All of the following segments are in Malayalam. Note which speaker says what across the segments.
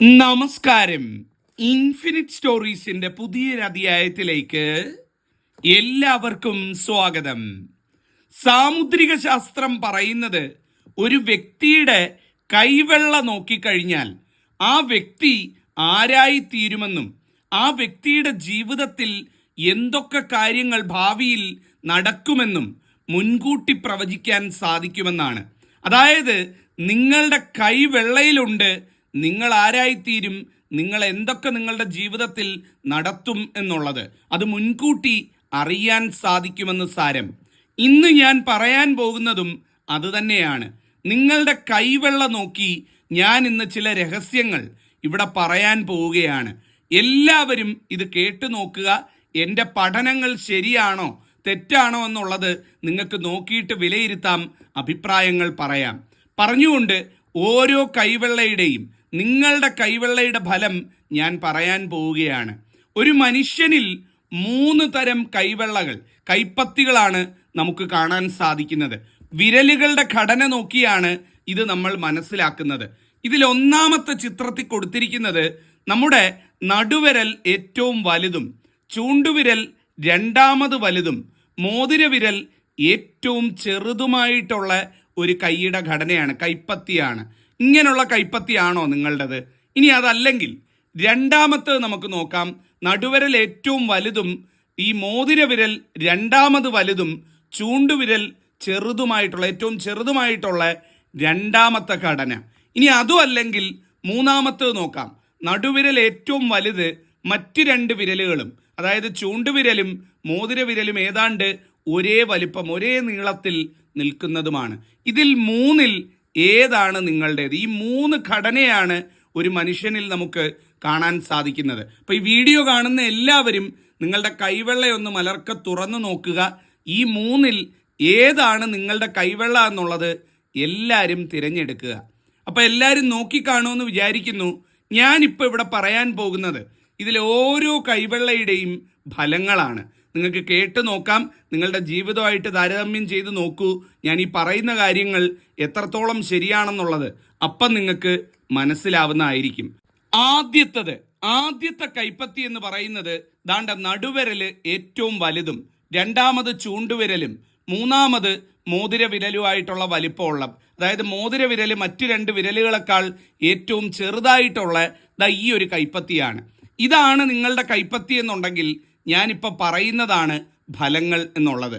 Speaker 1: നമസ്കാരം. ഇൻഫിനിറ്റ് സ്റ്റോറീസിന്റെ പുതിയൊരു അധ്യായത്തിലേക്ക് എല്ലാവർക്കും സ്വാഗതം. സാമുദ്രിക ശാസ്ത്രം പറയുന്നത് ഒരു വ്യക്തിയുടെ കൈവെള്ള നോക്കിക്കഴിഞ്ഞാൽ ആ വ്യക്തി ആരായി തീരുമെന്നും ആ വ്യക്തിയുടെ ജീവിതത്തിൽ എന്തൊക്കെ കാര്യങ്ങൾ ഭാവിയിൽ നടക്കുമെന്നും മുൻകൂട്ടി പ്രവചിക്കാൻ സാധിക്കുമെന്നാണ്. അതായത് നിങ്ങളുടെ കൈവെള്ളയിലുണ്ട് നിങ്ങൾ ആരായിത്തീരും നിങ്ങൾ എന്തൊക്കെ നിങ്ങളുടെ ജീവിതത്തിൽ നടത്തും എന്നുള്ളത്. അത് മുൻകൂട്ടി അറിയാൻ സാധിക്കുമെന്ന് സാരം. ഇന്ന് ഞാൻ പറയാൻ പോകുന്നതും അതുതന്നെയാണ് നിങ്ങളുടെ കൈവെള്ള നോക്കി ഞാൻ ഇന്ന് ചില രഹസ്യങ്ങൾ ഇവിടെ പറയാൻ പോവുകയാണ്. എല്ലാവരും ഇത് കേട്ടു നോക്കുക എന്റെ പഠനങ്ങൾ ശരിയാണോ തെറ്റാണോ എന്നുള്ളത് നിങ്ങൾക്ക് നോക്കിയിട്ട് വിലയിരുത്താം അഭിപ്രായങ്ങൾ പറയാം. പറഞ്ഞുകൊണ്ട് ഓരോ കൈവെള്ളയുടെയും നിങ്ങളുടെ കൈവെള്ളയുടെ ഫലം ഞാൻ പറയാൻ പോവുകയാണ്. ഒരു മനുഷ്യനിൽ മൂന്ന് തരം കൈവെള്ളകൾ കൈപ്പത്തികളാണ് നമുക്ക് കാണാൻ സാധിക്കുന്നത്. വിരലുകളുടെ ഘടന നോക്കിയാണ് ഇത് നമ്മൾ മനസ്സിലാക്കുന്നത്. ഇതിൽ ഒന്നാമത്തെ ചിത്രത്തിൽ കൊടുത്തിരിക്കുന്നത് നമ്മുടെ നടുവിരൽ ഏറ്റവും വലുതും ചൂണ്ടുവിരൽ രണ്ടാമത് വലുതും മോതിരവിരൽ ഏറ്റവും ചെറുതുമായിട്ടുള്ള ഒരു കൈയുടെ ഘടനയാണ് കൈപ്പത്തിയാണ്. ഇങ്ങനെയുള്ള കൈപ്പത്തിയാണോ നിങ്ങളുടേത്? ഇനി അതല്ലെങ്കിൽ രണ്ടാമത്തത് നമുക്ക് നോക്കാം. നടുവരൽ ഏറ്റവും വലുതും ഈ മോതിര വിരൽ രണ്ടാമത് വലുതും ചൂണ്ടുവിരൽ ചെറുതുമായിട്ടുള്ള ഏറ്റവും ചെറുതുമായിട്ടുള്ള രണ്ടാമത്തെ ഘടന. ഇനി അതും അല്ലെങ്കിൽ മൂന്നാമത്തേത് നോക്കാം. നടുവിരൽ ഏറ്റവും വലുത് മറ്റ് രണ്ട് വിരലുകളും അതായത് ചൂണ്ടുവിരലും മോതിര വിരലും ഏതാണ്ട് ഒരേ വലിപ്പം ഒരേ നീളത്തിൽ നിൽക്കുന്നതുമാണ്. ഇതിൽ മൂന്നിൽ ഏതാണ് നിങ്ങളുടേത്? ഈ മൂന്ന് ഘടനയാണ് ഒരു മനുഷ്യനിൽ നമുക്ക് കാണാൻ സാധിക്കുന്നത്. അപ്പൊ ഈ വീഡിയോ കാണുന്ന എല്ലാവരും നിങ്ങളുടെ കൈവെള്ളയൊന്ന് മലർക്ക തുറന്നു നോക്കുക. ഈ മൂന്നിൽ ഏതാണ് നിങ്ങളുടെ കൈവെള്ള എന്നുള്ളത് എല്ലാവരും തിരഞ്ഞെടുക്കുക. അപ്പൊ എല്ലാവരും നോക്കിക്കാണുമെന്ന് വിചാരിക്കുന്നു. ഞാനിപ്പോൾ ഇവിടെ പറയാൻ പോകുന്നത് ഇതിലെ ഓരോ കൈവെള്ളയുടെയും ഫലങ്ങളാണ്. നിങ്ങൾക്ക് കേട്ട് നോക്കാം. നിങ്ങളുടെ ജീവിതമായിട്ട് താരതമ്യം ചെയ്ത് നോക്കൂ. ഞാൻ ഈ പറയുന്ന കാര്യങ്ങൾ എത്രത്തോളം ശരിയാണെന്നുള്ളത് അപ്പം നിങ്ങൾക്ക് മനസ്സിലാവുന്നതായിരിക്കും. ആദ്യത്തത് ആദ്യത്തെ കൈപ്പത്തി എന്ന് പറയുന്നത് ദാണ്ട നടുവിരൽ ഏറ്റവും വലുതും രണ്ടാമത് ചൂണ്ടുവിരലും മൂന്നാമത് മോതിര വിരലുമായിട്ടുള്ള വലിപ്പമുള്ള അതായത് മോതിര വിരൽ മറ്റു രണ്ട് വിരലുകളെക്കാൾ ഏറ്റവും ചെറുതായിട്ടുള്ള ദാ ഈ ഒരു കൈപ്പത്തിയാണ്. ഇതാണ് നിങ്ങളുടെ കൈപ്പത്തി എന്നുണ്ടെങ്കിൽ ഞാനിപ്പോൾ പറയുന്നതാണ് ഫലങ്ങൾ എന്നുള്ളത്.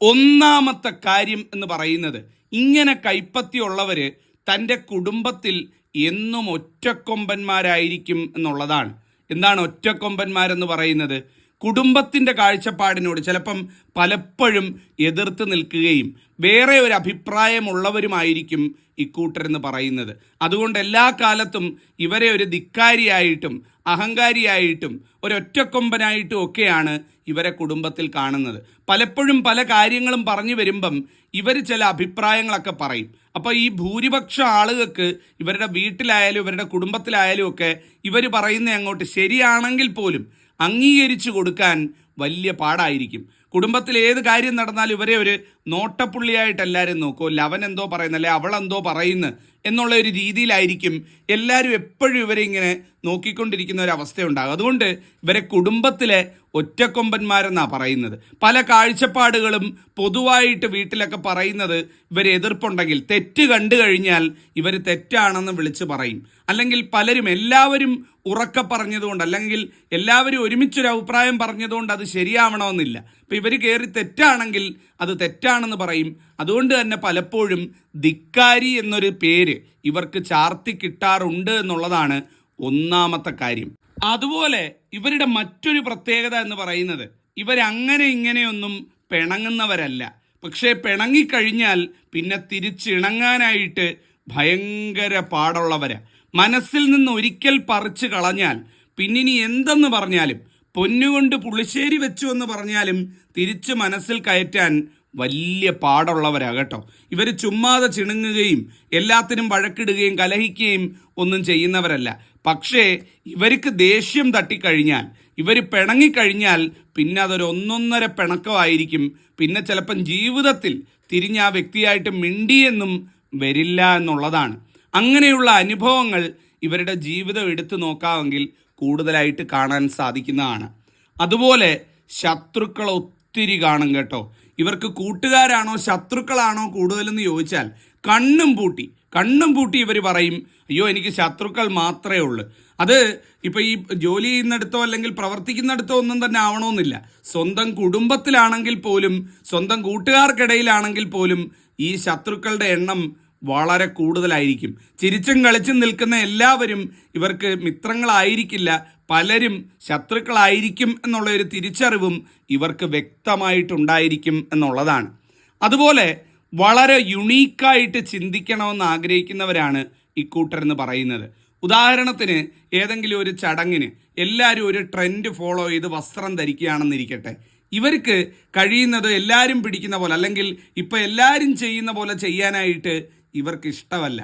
Speaker 1: ഒന്നാമത്തെ കാര്യം എന്ന് പറയുന്നത് ഇങ്ങനെ കൈപ്പത്തിയുള്ളവർ തന്റെ കുടുംബത്തിൽ എന്നും ഒറ്റക്കൊമ്പന്മാരായിരിക്കും എന്നുള്ളതാണ്. എന്താണ് ഒറ്റക്കൊമ്പന്മാരെന്ന് പറയുന്നത്? കുടുംബത്തിന്റെ കാഴ്ചപ്പാടിനോട് ചിലപ്പം പലപ്പോഴും എതിർത്ത് നിൽക്കുകയും വേറെ ഒരു അഭിപ്രായമുള്ളവരുമായിരിക്കും ഇക്കൂട്ടരെന്ന് പറയുന്നത്. അതുകൊണ്ട് എല്ലാ കാലത്തും ഇവരെ ഒരു ധിക്കാരിയായിട്ടും അഹങ്കാരിയായിട്ടും ഒരൊറ്റക്കൊമ്പനായിട്ടും ഒക്കെയാണ് ഇവരെ കുടുംബത്തിൽ കാണുന്നത്. പലപ്പോഴും പല കാര്യങ്ങളും പറഞ്ഞു വരുമ്പം ഇവർ ചില അഭിപ്രായങ്ങളൊക്കെ പറയും. അപ്പോൾ ഈ ഭൂരിപക്ഷ ആളുകൾക്ക് ഇവരുടെ വീട്ടിലായാലും ഇവരുടെ കുടുംബത്തിലായാലും ഒക്കെ ഇവർ പറയുന്ന അങ്ങോട്ട് ശരിയാണെങ്കിൽ പോലും അംഗീകരിച്ചു കൊടുക്കാൻ വലിയ പാടായിരിക്കും. കുടുംബത്തിൽ ഏത് കാര്യം നടന്നാലും ഇവരെ ഒരു നോട്ടപ്പുള്ളിയായിട്ട് എല്ലാവരും നോക്കും. ലവൻ എന്തോ പറയുന്നു അല്ലെ അവൾ എന്തോ പറയുന്നു എന്നുള്ള ഒരു രീതിയിലായിരിക്കും എല്ലാവരും എപ്പോഴും ഇവരെ ഇങ്ങനെ നോക്കിക്കൊണ്ടിരിക്കുന്ന ഒരു അവസ്ഥയുണ്ടാകും അതുകൊണ്ട് ഇവരെ കുടുംബത്തിലെ ഒറ്റക്കൊമ്പന്മാരെന്നാണ് പറയുന്നത്. പല കാഴ്ചപ്പാടുകളും പൊതുവായിട്ട് വീട്ടിലൊക്കെ പറയുന്നത് ഇവർ എതിർപ്പുണ്ടെങ്കിൽ തെറ്റ് കണ്ടു കഴിഞ്ഞാൽ ഇവർ തെറ്റാണെന്ന് വിളിച്ച് പറയും. അല്ലെങ്കിൽ പലരും എല്ലാവരും ഉറക്ക പറഞ്ഞതുകൊണ്ട് അല്ലെങ്കിൽ എല്ലാവരും ഒരുമിച്ചൊരു അഭിപ്രായം പറഞ്ഞതുകൊണ്ട് അത് ശരിയാവണമെന്നില്ല. അപ്പോൾ ഇവർ കയറി തെറ്റാണെങ്കിൽ അത് തെറ്റാണെന്ന് പറയും. അതുകൊണ്ട് തന്നെ പലപ്പോഴും ധിക്കാരി എന്നൊരു പേര് ഇവർക്ക് ചാർത്തി കിട്ടാറുണ്ട് എന്നുള്ളതാണ് ഒന്നാമത്തെ കാര്യം. അതുപോലെ ഇവരുടെ മറ്റൊരു പ്രത്യേകത എന്ന് പറയുന്നത് ഇവരങ്ങനെ ഇങ്ങനെയൊന്നും പിണങ്ങുന്നവരല്ല. പക്ഷേ പിണങ്ങിക്കഴിഞ്ഞാൽ പിന്നെ തിരിച്ചിണങ്ങാനായിട്ട് ഭയങ്കര പാടുള്ളവരാണ് മനസ്സിൽ നിന്ന് ഒരിക്കൽ പറിച്ചു കളഞ്ഞാൽ പിന്നിനി എന്തെന്ന് പറഞ്ഞാലും പൊന്നുകൊണ്ട് പുളിശ്ശേരി വെച്ചു എന്ന് പറഞ്ഞാലും തിരിച്ച് മനസ്സിൽ കയറ്റാൻ വലിയ പാടുള്ളവരാണ് കേട്ടോ. ഇവർ ചുമ്മാതെ ചിണുങ്ങുകയും എല്ലാത്തിനും വഴക്കിടുകയും കലഹിക്കുകയും ഒന്നും ചെയ്യുന്നവരല്ല. പക്ഷേ ഇവർക്ക് ദേഷ്യം തട്ടിക്കഴിഞ്ഞാൽ ഇവർ പിണങ്ങിക്കഴിഞ്ഞാൽ പിന്നെ അതൊരു ഒന്നൊന്നര പിണക്കമായിരിക്കും. പിന്നെ ചിലപ്പം ജീവിതത്തിൽ തിരിഞ്ഞ ആ വ്യക്തിയായിട്ട് മിണ്ടിയെന്നും വരില്ല എന്നുള്ളതാണ്. അങ്ങനെയുള്ള അനുഭവങ്ങൾ ഇവരുടെ ജീവിതം എടുത്തു നോക്കാമെങ്കിൽ കൂടുതലായിട്ട് കാണാൻ സാധിക്കുന്നതാണ്. അതുപോലെ ശത്രുക്കൾ ഒത്തിരി കാണും കേട്ടോ. ഇവർക്ക് കൂട്ടുകാരാണോ ശത്രുക്കളാണോ കൂടുതലെന്ന് ചോദിച്ചാൽ കണ്ണും പൂട്ടി കണ്ണും പൂട്ടി ഇവർ പറയും അയ്യോ എനിക്ക് ശത്രുക്കൾ മാത്രമേ ഉള്ളൂ. അത് ഇപ്പൊ ഈ ജോലി ചെയ്യുന്നിടത്തോ അല്ലെങ്കിൽ പ്രവർത്തിക്കുന്നിടത്തോ ഒന്നും തന്നെ ആവണമെന്നില്ല. സ്വന്തം കുടുംബത്തിലാണെങ്കിൽ പോലും സ്വന്തം കൂട്ടുകാർക്കിടയിലാണെങ്കിൽ പോലും ഈ ശത്രുക്കളുടെ എണ്ണം വളരെ കൂടുതലായിരിക്കും. ചിരിച്ചും കളിച്ചും നിൽക്കുന്ന എല്ലാവരും ഇവർക്ക് മിത്രങ്ങളായിരിക്കില്ല. പലരും ശത്രുക്കളായിരിക്കും എന്നുള്ള ഒരു തിരിച്ചറിവും ഇവർക്ക് വ്യക്തമായിട്ടുണ്ടായിരിക്കും എന്നുള്ളതാണ്. അതുപോലെ വളരെ യുണീക്കായിട്ട് ചിന്തിക്കണമെന്ന് ആഗ്രഹിക്കുന്നവരാണ് ഇക്കൂട്ടർ എന്ന് പറയുന്നത്. ഉദാഹരണത്തിന് ഏതെങ്കിലും ഒരു ചടങ്ങിന് എല്ലാവരും ഒരു ട്രെൻഡ് ഫോളോ ചെയ്ത് വസ്ത്രം ധരിക്കുകയാണെന്നിരിക്കട്ടെ. ഇവർക്ക് കഴിയുന്നത് എല്ലാവരും പിടിക്കുന്ന പോലെ അല്ലെങ്കിൽ ഇപ്പോൾ എല്ലാവരും ചെയ്യുന്ന പോലെ ചെയ്യാനായിട്ട് ഇവർക്ക് ഇഷ്ടമല്ല.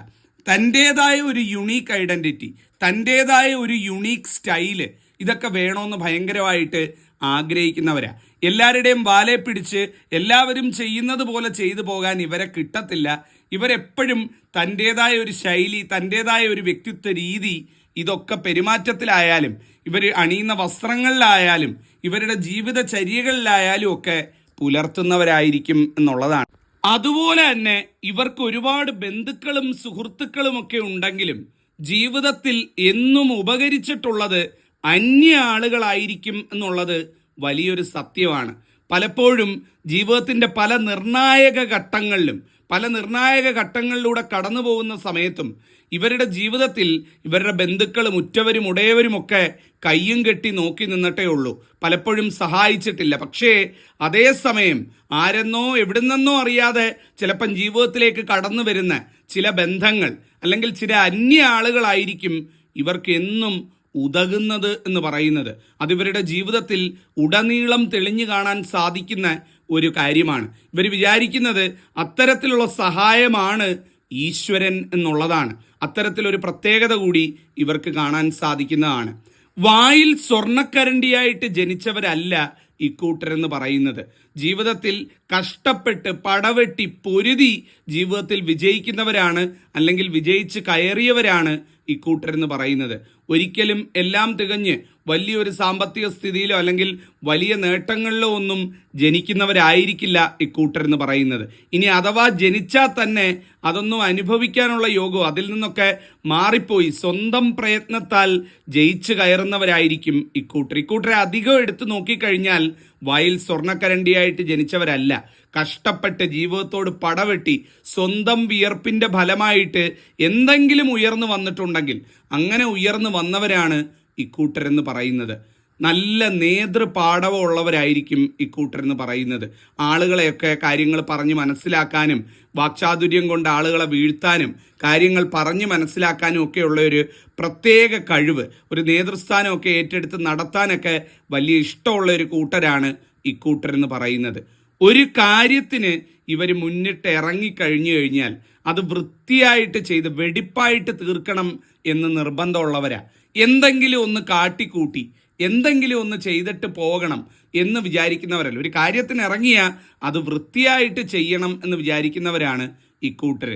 Speaker 1: തന്റേതായ ഒരു യുണീക്ക് ഐഡന്റിറ്റി തന്റേതായ ഒരു യുണീക്ക് സ്റ്റൈൽ ഇതൊക്കെ വേണമെന്ന് ഭയങ്കരമായിട്ട് ആഗ്രഹിക്കുന്നവരാ. എല്ലാവരുടെയും വാലെ പിടിച്ച് എല്ലാവരും ചെയ്യുന്നത് പോലെ ചെയ്തു പോകാൻ ഇവരെ കിട്ടത്തില്ല. ഇവരെപ്പോഴും തന്റേതായ ഒരു ശൈലി തന്റേതായ ഒരു വ്യക്തിത്വ രീതി ഇതൊക്കെ പെരുമാറ്റത്തിലായാലും ഇവർ അണിയുന്ന വസ്ത്രങ്ങളിലായാലും ഇവരുടെ ജീവിതചര്യകളിലായാലും ഒക്കെ പുലർത്തുന്നവരായിരിക്കും എന്നുള്ളതാണ്. അതുപോലെ തന്നെ ഇവർക്ക് ഒരുപാട് ബന്ധുക്കളും സുഹൃത്തുക്കളും ഒക്കെ ഉണ്ടെങ്കിലും ജീവിതത്തിൽ എന്നും ഉപകരിച്ചിട്ടുള്ളത് അന്യ ആളുകളായിരിക്കും എന്നുള്ളത് വലിയൊരു സത്യമാണ്. പലപ്പോഴും ജീവിതത്തിന്റെ പല നിർണായക ഘട്ടങ്ങളിലും പല നിർണായക ഘട്ടങ്ങളിലൂടെ കടന്നു പോകുന്ന സമയത്തും ഇവരുടെ ജീവിതത്തിൽ ഇവരുടെ ബന്ധുക്കളും ഉറ്റവരും ഉടയവരുമൊക്കെ കയ്യും കെട്ടി നോക്കി നിന്നിട്ടേ ഉള്ളൂ. പലപ്പോഴും സഹായിച്ചിട്ടില്ല. പക്ഷേ അതേസമയം ആരെന്നോ എവിടുന്നെന്നോ അറിയാതെ ചിലപ്പം ജീവിതത്തിലേക്ക് കടന്നു വരുന്ന ചില ബന്ധങ്ങൾ അല്ലെങ്കിൽ ചില അന്യ ആളുകളായിരിക്കും ഇവർക്ക് എന്നും ഉതകുന്നത് എന്ന് പറയുന്നത്. അതിവരുടെ ജീവിതത്തിൽ ഉടനീളം തെളിഞ്ഞു കാണാൻ സാധിക്കുന്ന ഒരു കാര്യമാണ്. ഇവർ വിചാരിക്കുന്നത് അത്തരത്തിലുള്ള സഹായമാണ് ഈശ്വരൻ എന്നുള്ളതാണ്. അത്തരത്തിലൊരു പ്രത്യേകത കൂടി ഇവർക്ക് കാണാൻ സാധിക്കുന്നതാണ്. വായിൽ സ്വർണക്കരണ്ടിയായിട്ട് ജനിച്ചവരല്ല ഇക്കൂട്ടരെന്ന് പറയുന്നത്. ജീവിതത്തിൽ കഷ്ടപ്പെട്ട് പടവെട്ടി പൊരുതി ജീവിതത്തിൽ വിജയിക്കുന്നവരാണ് അല്ലെങ്കിൽ വിജയിച്ച് കയറിയവരാണ് ഇക്കൂട്ടരെന്ന് പറയുന്നത്. ഒരിക്കലും എല്ലാം തികഞ്ഞ് വലിയൊരു സാമ്പത്തിക സ്ഥിതിയിലോ അല്ലെങ്കിൽ വലിയ നേട്ടങ്ങളിലോ ഒന്നും ജനിക്കുന്നവരായിരിക്കില്ല ഇക്കൂട്ടരെന്ന് പറയുന്നത്. ഇനി അഥവാ ജനിച്ചാൽ തന്നെ അതൊന്നും അനുഭവിക്കാനുള്ള യോഗം അതിൽ നിന്നൊക്കെ മാറിപ്പോയി. സ്വന്തം പ്രയത്നത്താൽ ജയിച്ചു കയറുന്നവരായിരിക്കും ഇക്കൂട്ടർ. ഇക്കൂട്ടരെ അധികം എടുത്തു നോക്കിക്കഴിഞ്ഞാൽ വയൽ സ്വർണക്കരണ്ടിയായിട്ട് ജനിച്ചവരല്ല. കഷ്ടപ്പെട്ട് ജീവിതത്തോട് പടവെട്ടി സ്വന്തം വിയർപ്പിന്റെ ഫലമായിട്ട് എന്തെങ്കിലും ഉയർന്നു വന്നിട്ടുണ്ടെങ്കിൽ അങ്ങനെ ഉയർന്നു വന്നവരാണ് ഇക്കൂട്ടരെന്ന് പറയുന്നത്. നല്ല നേതൃപാടവമുള്ളവരായിരിക്കും ഇക്കൂട്ടരെന്ന് പറയുന്നത്. ആളുകളെയൊക്കെ കാര്യങ്ങൾ പറഞ്ഞ് മനസ്സിലാക്കാനും വാക്ചാതുര്യം കൊണ്ട് ആളുകളെ വീഴ്ത്താനും കാര്യങ്ങൾ പറഞ്ഞ് മനസ്സിലാക്കാനും ഒക്കെയുള്ള ഒരു പ്രത്യേക കഴിവ് ഒരു നേതൃസ്ഥാനമൊക്കെ ഏറ്റെടുത്ത് നടത്താനൊക്കെ വലിയ ഇഷ്ടമുള്ള ഒരു കൂട്ടരാണ് ഇക്കൂട്ടരെന്ന് പറയുന്നത്. ഒരു കാര്യത്തിന് ഇവർ മുന്നിട്ട് ഇറങ്ങിക്കഴിഞ്ഞു കഴിഞ്ഞാൽ അത് വൃത്തിയായിട്ട് ചെയ്ത് വെടിപ്പായിട്ട് തീർക്കണം എന്ന് നിർബന്ധമുള്ളവരാ. എന്തെങ്കിലും ഒന്ന് കാട്ടിക്കൂട്ടി എന്തെങ്കിലും ഒന്ന് ചെയ്തിട്ട് പോകണം എന്ന് വിചാരിക്കുന്നവരല്ല. ഒരു കാര്യത്തിന് ഇറങ്ങിയ അത് വൃത്തിയായിട്ട് ചെയ്യണം എന്ന് വിചാരിക്കുന്നവരാണ് ഇക്കൂട്ടർ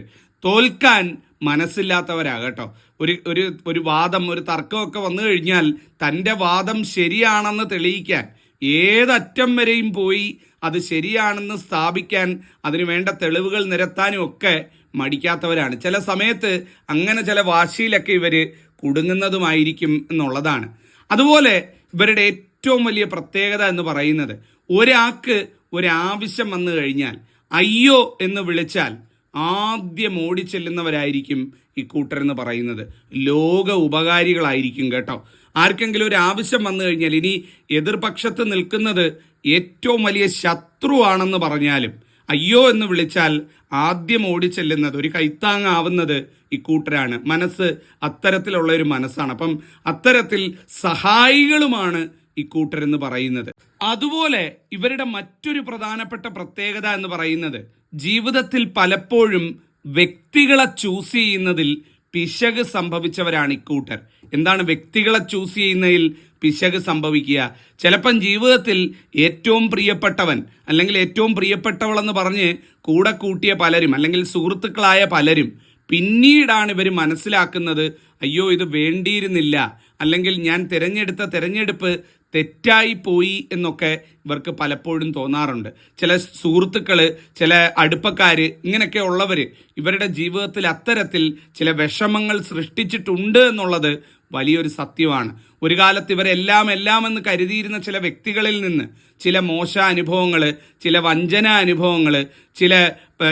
Speaker 1: തോൽക്കാൻ മനസ്സില്ലാത്തവരാ കേട്ടോ. ഒരു ഒരു ഒരു വാദം ഒരു തർക്കമൊക്കെ വന്നു കഴിഞ്ഞാൽ തന്റെ വാദം ശരിയാണെന്ന് തെളിയിക്കാൻ ഏതറ്റം വരെയും പോയി അത് ശരിയാണെന്ന് സ്ഥാപിക്കാൻ അതിന് വേണ്ട തെളിവുകൾ നിരത്താനും ഒക്കെ മടിക്കാത്തവരാണ്. ചില സമയത്ത് അങ്ങനെ ചില വാശിയിലൊക്കെ ഇവർ കുടുങ്ങുന്നതുമായിരിക്കും എന്നുള്ളതാണ്. അതുപോലെ ഇവരുടെ ഏറ്റവും വലിയ പ്രത്യേകത എന്ന് പറയുന്നത് ഒരാൾക്ക് ഒരാവശ്യം വന്നു കഴിഞ്ഞാൽ അയ്യോ എന്ന് വിളിച്ചാൽ ആദ്യം ഓടിച്ചെല്ലുന്നവരായിരിക്കും ഈ എന്ന് പറയുന്നത്. ലോക ഉപകാരികളായിരിക്കും കേട്ടോ. ആർക്കെങ്കിലും ഒരു ആവശ്യം വന്നു കഴിഞ്ഞാൽ ഇനി എതിർപക്ഷത്ത് നിൽക്കുന്നത് ഏറ്റവും വലിയ ശത്രുവാണെന്ന് പറഞ്ഞാലും അയ്യോ എന്ന് വിളിച്ചാൽ ആദ്യം ഓടിച്ചെല്ലുന്നത് ഒരു കൈത്താങ്ങാവുന്നത് ഇക്കൂട്ടരാണ് മനസ്സ് അത്തരത്തിലുള്ള ഒരു മനസ്സാണ്. അപ്പം അത്തരത്തിൽ സഹായികളുമാണ് ഇക്കൂട്ടരെന്ന് പറയുന്നത്. അതുപോലെ ഇവരുടെ മറ്റൊരു പ്രധാനപ്പെട്ട പ്രത്യേകത എന്ന് പറയുന്നത് ജീവിതത്തിൽ പലപ്പോഴും വ്യക്തികളെ ചൂസ് ചെയ്യുന്നതിൽ പിശക് സംഭവിച്ചവരാണ് ഇക്കൂട്ടർ എന്താണ് വ്യക്തികളെ ചൂസ് ചെയ്യുന്നതിൽ പിശക് സംഭവിക്കുക? ചിലപ്പം ജീവിതത്തിൽ ഏറ്റവും പ്രിയപ്പെട്ടവൻ അല്ലെങ്കിൽ ഏറ്റവും പ്രിയപ്പെട്ടവളെന്ന് പറഞ്ഞ് കൂടെ കൂട്ടിയ പലരും അല്ലെങ്കിൽ സുഹൃത്തുക്കളായ പലരും പിന്നീടാണ് ഇവർ മനസ്സിലാക്കുന്നത് അയ്യോ ഇത് വേണ്ടിയിരുന്നില്ല. അല്ലെങ്കിൽ ഞാൻ തിരഞ്ഞെടുത്ത തിരഞ്ഞെടുപ്പ് തെറ്റായി പോയി എന്നൊക്കെ ഇവർക്ക് പലപ്പോഴും തോന്നാറുണ്ട്. ചില സുഹൃത്തുക്കൾ ചില അടുപ്പക്കാർ ഇങ്ങനെയൊക്കെ ഉള്ളവർ ഇവരുടെ ജീവിതത്തിൽ അത്തരത്തിൽ ചില വിഷമങ്ങൾ സൃഷ്ടിച്ചിട്ടുണ്ട് എന്നുള്ളത് വലിയൊരു സത്യമാണ്. ഒരു കാലത്ത് ഇവരെല്ലാം എല്ലാം എന്ന് കരുതിയിരുന്ന ചില വ്യക്തികളിൽ നിന്ന് ചില മോശ അനുഭവങ്ങൾ ചില വഞ്ചന അനുഭവങ്ങൾ ചില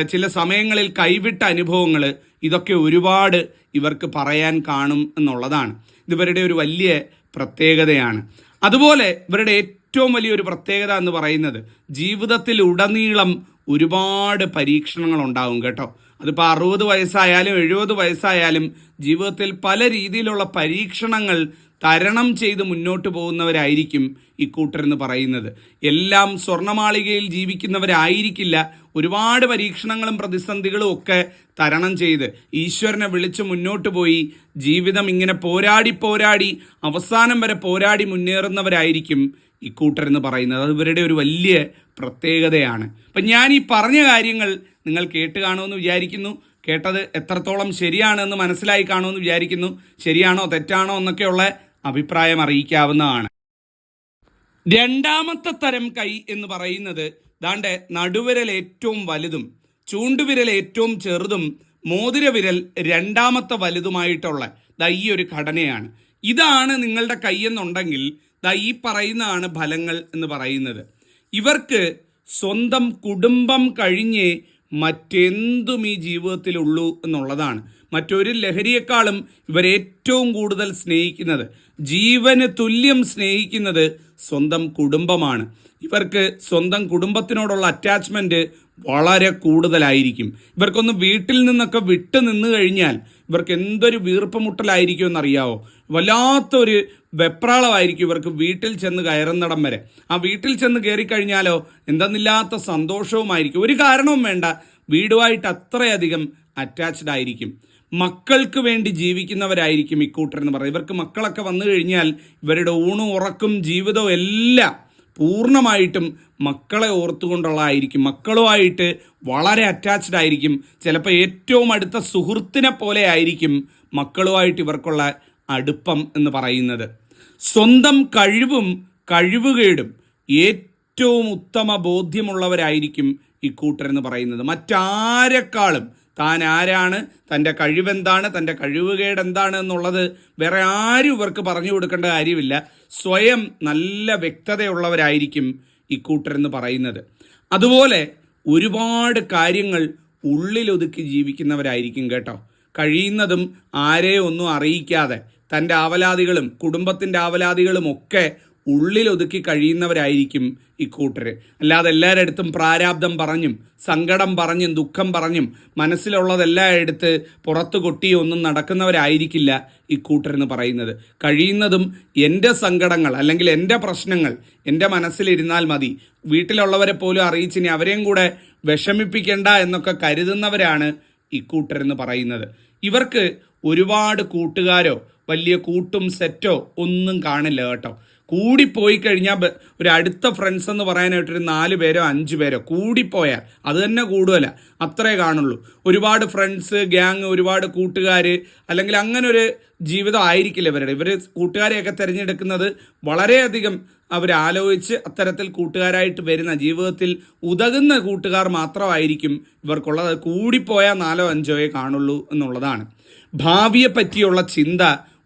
Speaker 1: ചില സമയങ്ങളിൽ കൈവിട്ട അനുഭവങ്ങൾ ഇതൊക്കെ ഒരുപാട് ഇവർക്ക് പറയാൻ കാണും എന്നുള്ളതാണ്. ഇതിവരുടെ ഒരു വലിയ പ്രത്യേകതയാണ്. അതുപോലെ ഇവരുടെ ഏറ്റവും വലിയൊരു പ്രത്യേകത എന്ന് പറയുന്നത് ജീവിതത്തിൽ ഉടനീളം ഒരുപാട് പരീക്ഷണങ്ങൾ ഉണ്ടാകും കേട്ടോ. അതിപ്പോൾ അറുപത് വയസ്സായാലും എഴുപത് വയസ്സായാലും ജീവിതത്തിൽ പല രീതിയിലുള്ള പരീക്ഷണങ്ങൾ തരണം ചെയ്ത് മുന്നോട്ട് പോകുന്നവരായിരിക്കും ഇക്കൂട്ടരെന്ന് പറയുന്നത്. എല്ലാം സ്വർണമാളികയിൽ ജീവിക്കുന്നവരായിരിക്കില്ല. ഒരുപാട് പരീക്ഷണങ്ങളും പ്രതിസന്ധികളും ഒക്കെ തരണം ചെയ്ത് ഈശ്വരനെ വിളിച്ച് മുന്നോട്ട് പോയി ജീവിതം ഇങ്ങനെ പോരാടി പോരാടി അവസാനം വരെ പോരാടി മുന്നേറുന്നവരായിരിക്കും ഇക്കൂട്ടരെന്ന് പറയുന്നത്. അത് ഇവരുടെ ഒരു വലിയ പ്രത്യേകതയാണ്. അപ്പം ഞാൻ ഈ പറഞ്ഞ കാര്യങ്ങൾ നിങ്ങൾ കേട്ട് കാണുമെന്ന് വിചാരിക്കുന്നു. കേട്ടത് എത്രത്തോളം ശരിയാണെന്ന് മനസ്സിലായി കാണുമെന്ന് വിചാരിക്കുന്നു. ശരിയാണോ തെറ്റാണോ എന്നൊക്കെയുള്ള അഭിപ്രായം അറിയിക്കാവുന്നതാണ്. രണ്ടാമത്തെ തരം കൈ എന്ന് പറയുന്നത് ദാണ്ടെ നടുവിരൽ ഏറ്റവും വലുതും ചൂണ്ടുവിരൽ ഏറ്റവും ചെറുതും മോതിരവിരൽ രണ്ടാമത്തെ വലുതുമായിട്ടുള്ള ദാ ഈ ഒരു ഘടനയാണ്. ഇതാണ് നിങ്ങളുടെ കൈ എന്നുണ്ടെങ്കിൽ ദാ ഈ പറയുന്നതാണ് ഫലങ്ങൾ എന്ന് പറയുന്നത്. ഇവർക്ക് സ്വന്തം കുടുംബം കഴിഞ്ഞേ മറ്റെന്തും ഈ ജീവിതത്തിലുള്ളൂ എന്നുള്ളതാണ്. മറ്റൊരു ലഹരിയെക്കാളും ഇവരേറ്റവും കൂടുതൽ സ്നേഹിക്കുന്നത് ജീവന് തുല്യം സ്നേഹിക്കുന്നത് സ്വന്തം കുടുംബമാണ്. ഇവർക്ക് സ്വന്തം കുടുംബത്തിനോടുള്ള അറ്റാച്ച്മെന്റ് വളരെ കൂടുതലായിരിക്കും. ഇവർക്കൊന്ന് വീട്ടിൽ നിന്നൊക്കെ വിട്ടു നിന്ന് കഴിഞ്ഞാൽ ഇവർക്ക് എന്തൊരു വീർപ്പുമുട്ടലായിരിക്കും എന്നറിയാവോ? വല്ലാത്തൊരു വെപ്രാളമായിരിക്കും ഇവർക്ക് വീട്ടിൽ ചെന്ന് കയറുന്നിടം വരെ. ആ വീട്ടിൽ ചെന്ന് കയറിക്കഴിഞ്ഞാലോ എന്തെന്നില്ലാത്ത സന്തോഷവുമായിരിക്കും. ഒരു കാരണവും വേണ്ട. വീടുമായിട്ട് അത്രയധികം അറ്റാച്ച്ഡ് ആയിരിക്കും. മക്കൾക്ക് വേണ്ടി ജീവിക്കുന്നവരായിരിക്കും ഇക്കൂട്ടർ എന്ന് പറയുന്നത്. ഇവർക്ക് മക്കളൊക്കെ വന്നു കഴിഞ്ഞാൽ ഇവരുടെ ഊണും ഉറക്കും ജീവിതവും എല്ലാം പൂർണമായിട്ടും മക്കളെ ഓർത്തുകൊണ്ടുള്ളതായിരിക്കും. മക്കളുമായിട്ട് വളരെ അറ്റാച്ച്ഡ് ആയിരിക്കും. ചിലപ്പോൾ ഏറ്റവും അടുത്ത സുഹൃത്തിനെ പോലെ ആയിരിക്കും മക്കളുമായിട്ട് ഇവർക്കുള്ള അടുപ്പം എന്ന് പറയുന്നത്. സ്വന്തം കഴിവും കഴിവുകേടും ഏറ്റവും ഉത്തമ ബോധ്യമുള്ളവരായിരിക്കും ഇക്കൂട്ടർ എന്ന് പറയുന്നത്. മറ്റാരെക്കാളും താൻ ആരാണ്? തന്റെ കഴിവെന്താണ്? തന്റെ കഴിവുകേട് എന്താണ് എന്നുള്ളത് വേറെ ആരും ഇവർക്ക് പറഞ്ഞു കൊടുക്കേണ്ട കാര്യമില്ല. സ്വയം നല്ല വ്യക്തതയുള്ളവരായിരിക്കും ഇക്കൂട്ടരെന്ന് പറയുന്നത്. അതുപോലെ ഒരുപാട് കാര്യങ്ങൾ ഉള്ളിലൊതുക്കി ജീവിക്കുന്നവരായിരിക്കും കേട്ടോ. കഴിയുന്നതും ആരെയൊന്നും അറിയിക്കാതെ തന്റെ ആവലാതികളും കുടുംബത്തിന്റെ ആവലാതികളും ഒക്കെ ഉള്ളിലൊതുക്കി കഴിയുന്നവരായിരിക്കും ഇക്കൂട്ടർ അല്ലാതെ എല്ലാവരുടെ അടുത്തും പ്രാരാബ്ദം പറഞ്ഞും സങ്കടം പറഞ്ഞും ദുഃഖം പറഞ്ഞും മനസ്സിലുള്ളതെല്ലാം എടുത്ത് പുറത്തു കൊട്ടിയൊന്നും നടക്കുന്നവരായിരിക്കില്ല ഇക്കൂട്ടർ എന്ന് പറയുന്നത്. കഴിയുന്നതും എന്റെ സങ്കടങ്ങൾ അല്ലെങ്കിൽ എന്റെ പ്രശ്നങ്ങൾ എന്റെ മനസ്സിലിരുന്നാൽ മതി. വീട്ടിലുള്ളവരെ പോലും അറിയിച്ചിനി അവരെയും കൂടെ വിഷമിപ്പിക്കേണ്ട എന്നൊക്കെ കരുതുന്നവരാണ് ഇക്കൂട്ടർ എന്ന് പറയുന്നത്. ഇവർക്ക് ഒരുപാട് കൂട്ടുകാരോ വലിയ കൂട്ടും സെറ്റോ ഒന്നും കാണില്ല കേട്ടോ. കൂടിപ്പോയി കഴിഞ്ഞാൽ ഒരു അടുത്ത ഫ്രണ്ട്സ് എന്ന് പറയാനായിട്ട് ഒരു നാല് പേരോ അഞ്ച് പേരോ കൂടിപ്പോയാൽ അത് തന്നെ കൂടുതല അത്രേ കാണുള്ളൂ. ഒരുപാട് ഫ്രണ്ട്സ് ഗ്യാങ് ഒരുപാട് കൂട്ടുകാർ അല്ലെങ്കിൽ അങ്ങനെ ഒരു ജീവിതം ആയിരിക്കില്ല ഇവരുടെ. ഇവർ കൂട്ടുകാരെയൊക്കെ തിരഞ്ഞെടുക്കുന്നത് വളരെയധികം അവർ ആലോചിച്ച് അത്തരത്തിൽ കൂട്ടുകാരായിട്ട് വരുന്ന ജീവിതത്തിൽ ഉതകുന്ന കൂട്ടുകാർ മാത്രമായിരിക്കും ഇവർക്കുള്ളത്. കൂടിപ്പോയാൽ നാലോ അഞ്ചോയെ കാണുള്ളൂ എന്നുള്ളതാണ്. ഭാവിയെ പറ്റിയുള്ള ചിന്ത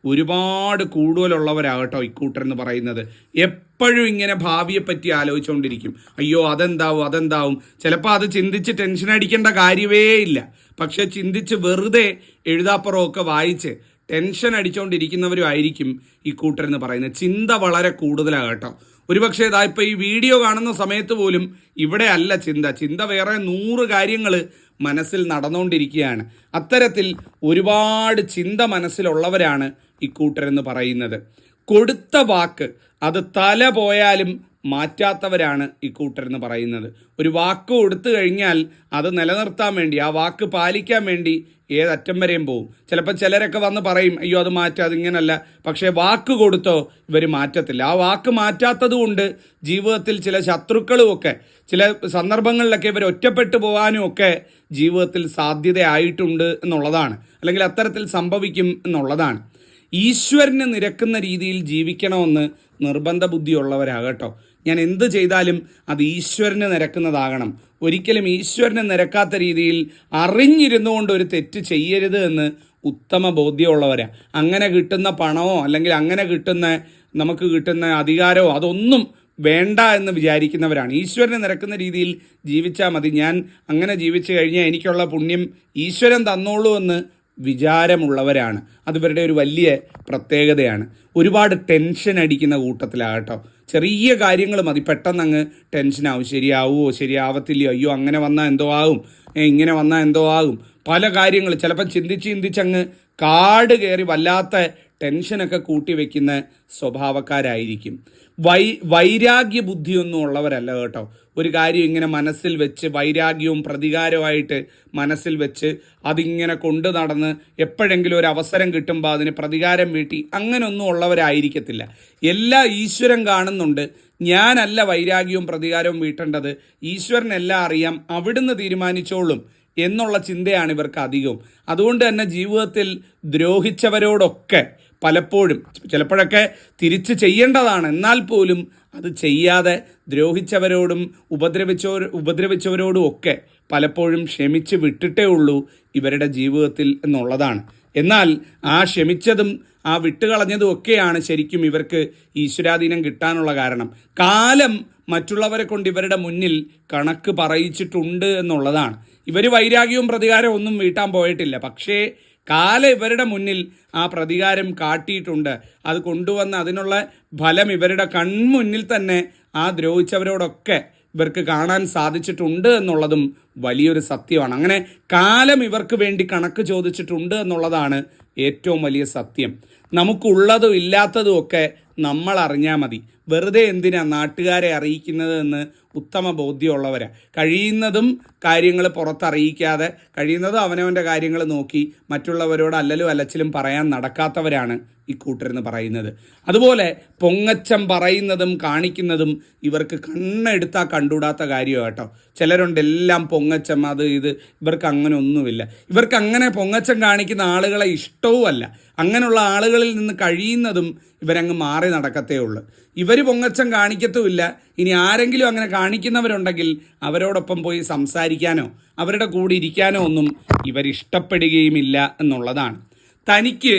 Speaker 1: ഒരുപാട് കൂടുതലുള്ളവരാകട്ടോ ഇക്കൂട്ടർ എന്ന് പറയുന്നത്. എപ്പോഴും ഇങ്ങനെ ഭാവിയെ പറ്റി ആലോചിച്ചുകൊണ്ടിരിക്കും അയ്യോ അതെന്താവും അതെന്താവും. ചിലപ്പോൾ അത് ചിന്തിച്ച് ടെൻഷൻ അടിക്കേണ്ട കാര്യമേ ഇല്ല. പക്ഷെ ചിന്തിച്ച് വെറുതെ എഴുതാപ്പുറമൊക്കെ വായിച്ച് ടെൻഷൻ അടിച്ചുകൊണ്ടിരിക്കുന്നവരും ആയിരിക്കും ഈ കൂട്ടർ എന്ന് പറയുന്നത്. ചിന്ത വളരെ കൂടുതലാണ് കേട്ടോ ഒരുപക്ഷെ ഇതാ ഇപ്പോൾ ഈ വീഡിയോ കാണുന്ന സമയത്ത് പോലും ഇവിടെ അല്ല ചിന്ത. ചിന്ത വേറെ നൂറ് കാര്യങ്ങൾ മനസ്സിൽ നടന്നുകൊണ്ടിരിക്കുകയാണ് അത്തരത്തിൽ ഒരുപാട് ചിന്ത മനസ്സിലുള്ളവരാണ് ഇക്കൂട്ടർ എന്ന് പറയുന്നത്. കൊടുത്ത വാക്ക് അത് തല പോയാലും മാറ്റാത്തവരാണ് ഇക്കൂട്ടരെന്ന് പറയുന്നത്. ഒരു വാക്ക് കൊടുത്തു കഴിഞ്ഞാൽ അത് നിലനിർത്താൻ വേണ്ടി ആ വാക്ക് പാലിക്കാൻ വേണ്ടി ഏതറ്റം വരെയും പോവും. ചിലപ്പോൾ ചിലരൊക്കെ വന്ന് പറയും അയ്യോ അത് മാറ്റാതെ അതിങ്ങനല്ല പക്ഷേ വാക്ക് കൊടുത്തോ ഇവർ മാറ്റത്തില്ല. ആ വാക്ക് മാറ്റാത്തത് കൊണ്ട് ജീവിതത്തിൽ ചില ശത്രുക്കളും ഒക്കെ ചില സന്ദർഭങ്ങളിലൊക്കെ ഇവർ ഒറ്റപ്പെട്ടു പോകാനും ഒക്കെ ജീവിതത്തിൽ സാധ്യതയായിട്ടുണ്ട് എന്നുള്ളതാണ്. അല്ലെങ്കിൽ അത്തരത്തിൽ സംഭവിക്കും എന്നുള്ളതാണ്. ഈശ്വരന് നിരക്കുന്ന രീതിയിൽ ജീവിക്കണമെന്ന് നിർബന്ധ ബുദ്ധിയുള്ളവരാകട്ടോ. ഞാൻ എന്ത് ചെയ്താലും അത് ഈശ്വരന് നിരക്കുന്നതാകണം. ഒരിക്കലും ഈശ്വരനെ നിരക്കാത്ത രീതിയിൽ അറിഞ്ഞിരുന്നുകൊണ്ട് ഒരു തെറ്റ് ചെയ്യരുത് എന്ന് ഉത്തമ ബോധ്യമുള്ളവരാ. അങ്ങനെ കിട്ടുന്ന പണമോ അല്ലെങ്കിൽ അങ്ങനെ കിട്ടുന്ന നമുക്ക് കിട്ടുന്ന അധികാരമോ അതൊന്നും വേണ്ട എന്ന് വിചാരിക്കുന്നവരാണ്. ഈശ്വരനെ നിരക്കുന്ന രീതിയിൽ ജീവിച്ചാൽ മതി. ഞാൻ അങ്ങനെ ജീവിച്ചു കഴിഞ്ഞാൽ എനിക്കുള്ള പുണ്യം ഈശ്വരൻ തന്നോളൂ എന്ന് വിചാരമുള്ളവരാണ്. അതിവരുടെ ഒരു വലിയ പ്രത്യേകതയാണ്. ഒരുപാട് ടെൻഷൻ അടിക്കുന്ന കൂട്ടത്തിലാകട്ടോ ചെറിയ കാര്യങ്ങൾ മതി. പെട്ടെന്ന് അങ്ങ് ടെൻഷനാവും ശരിയാവുമോ ശരിയാവത്തില്ലയോ? അയ്യോ അങ്ങനെ വന്നാൽ എന്തോ ആകും ഇങ്ങനെ വന്നാൽ എന്തോ ആകും പല കാര്യങ്ങൾ. ചിലപ്പോൾ ചിന്തിച്ച് ചിന്തിച്ചങ്ങ് കാട് കയറി വല്ലാത്ത ടെൻഷനൊക്കെ കൂട്ടി വെക്കുന്ന സ്വഭാവക്കാരായിരിക്കും. വൈ വൈരാഗ്യ ബുദ്ധിയൊന്നും ഉള്ളവരല്ല കേട്ടോ. ഒരു കാര്യം ഇങ്ങനെ മനസ്സിൽ വെച്ച് വൈരാഗ്യവും പ്രതികാരവുമായിട്ട് മനസ്സിൽ വെച്ച് അതിങ്ങനെ കൊണ്ടു നടന്ന് എപ്പോഴെങ്കിലും ഒരു അവസരം കിട്ടുമ്പോൾ അതിന് പ്രതികാരം വീട്ടി അങ്ങനെയൊന്നും ഉള്ളവരായിരിക്കത്തില്ല. എല്ലാ ഈശ്വരൻ കാണുന്നുണ്ട്. ഞാനല്ല വൈരാഗ്യവും പ്രതികാരവും വീട്ടേണ്ടത്. ഈശ്വരനെല്ലാം അറിയാം. അവിടുന്ന് തീരുമാനിച്ചോളും എന്നുള്ള ചിന്തയാണ് ഇവർക്ക് അധികവും. അതുകൊണ്ട് തന്നെ ജീവിതത്തിൽ ദ്രോഹിച്ചവരോടൊക്കെ പലപ്പോഴും ചിലപ്പോഴൊക്കെ തിരിച്ച് ചെയ്യേണ്ടതാണ്. എന്നാൽ പോലും അത് ചെയ്യാതെ ദ്രോഹിച്ചവരോടും ഉപദ്രവിച്ചവർ ഉപദ്രവിച്ചവരോടും ഒക്കെ പലപ്പോഴും ക്ഷമിച്ച് വിട്ടിട്ടേ ഉള്ളൂ ഇവരുടെ ജീവിതത്തിൽ എന്നുള്ളതാണ്. എന്നാൽ ആ ക്ഷമിച്ചതും ആ വിട്ടുകളഞ്ഞതും ഒക്കെയാണ് ശരിക്കും ഇവർക്ക് ഈശ്വരാധീനം കിട്ടാനുള്ള കാരണം. കാലം മറ്റുള്ളവരെ കൊണ്ട് ഇവരുടെ മുന്നിൽ കണക്ക് പറയിച്ചിട്ടുണ്ട് എന്നുള്ളതാണ്. ഇവർ വൈരാഗ്യവും പ്രതികാരവും ഒന്നും വീട്ടാൻ പോയിട്ടില്ല. പക്ഷേ കാലം ഇവരുടെ മുന്നിൽ ആ പ്രതികാരം കാട്ടിയിട്ടുണ്ട്. അത് കൊണ്ടുവന്ന് അതിനുള്ള ഫലം ഇവരുടെ കൺമുന്നിൽ തന്നെ ആ ദ്രോഹിച്ചവരോടൊക്കെ ഇവർക്ക് കാണാൻ സാധിച്ചിട്ടുണ്ട് എന്നുള്ളതും വലിയൊരു സത്യമാണ്. അങ്ങനെ കാലം ഇവർക്ക് വേണ്ടി കണക്ക് ചോദിച്ചിട്ടുണ്ട് എന്നുള്ളതാണ് ഏറ്റവും വലിയ സത്യം. നമുക്കുള്ളതും ഇല്ലാത്തതും ഒക്കെ നമ്മൾ അറിഞ്ഞാൽ മതി. വെറുതെ എന്തിനാ നാട്ടുകാരെ അറിയിക്കുന്നത് എന്ന് ഉത്തമ ബോധ്യമുള്ളവരാ. കഴിയുന്നതും കാര്യങ്ങൾ പുറത്തറിയിക്കാതെ കഴിയുന്നതും അവനവന്റെ കാര്യങ്ങൾ നോക്കി മറ്റുള്ളവരോട് അല്ലലും അലച്ചിലും പറയാൻ നടക്കാത്തവരാണ് ഇക്കൂട്ടരെന്ന് പറയുന്നത്. അതുപോലെ പൊങ്ങച്ചം പറയുന്നതും കാണിക്കുന്നതും ഇവർക്ക് കണ്ണെടുത്താൽ കണ്ടുകൂടാത്ത കാര്യമാണ് കേട്ടോ. ചിലരുണ്ട് എല്ലാം പൊങ്ങച്ചം അത് ഇത് ഇവർക്ക് അങ്ങനെ ഒന്നുമില്ല. ഇവർക്ക് അങ്ങനെ പൊങ്ങച്ചം കാണിക്കുന്ന ആളുകളെ ഇഷ്ടവുമല്ല അങ്ങനെയുള്ള ആളുകളിൽ നിന്ന് കഴിയുന്നതും ഇവരങ്ങ് മാറി നടക്കത്തേ ഉള്ളൂ. ഇവർ പൊങ്ങച്ചം കാണിക്കത്തുമില്ല. ഇനി ആരെങ്കിലും അങ്ങനെ കാണിക്കുന്നവരുണ്ടെങ്കിൽ അവരോടൊപ്പം പോയി സംസാരിക്കാനോ അവരുടെ കൂടെ ഇരിക്കാനോ ഒന്നും ഇവരിഷ്ടപ്പെടുകയുമില്ല എന്നുള്ളതാണ്. തനിക്ക്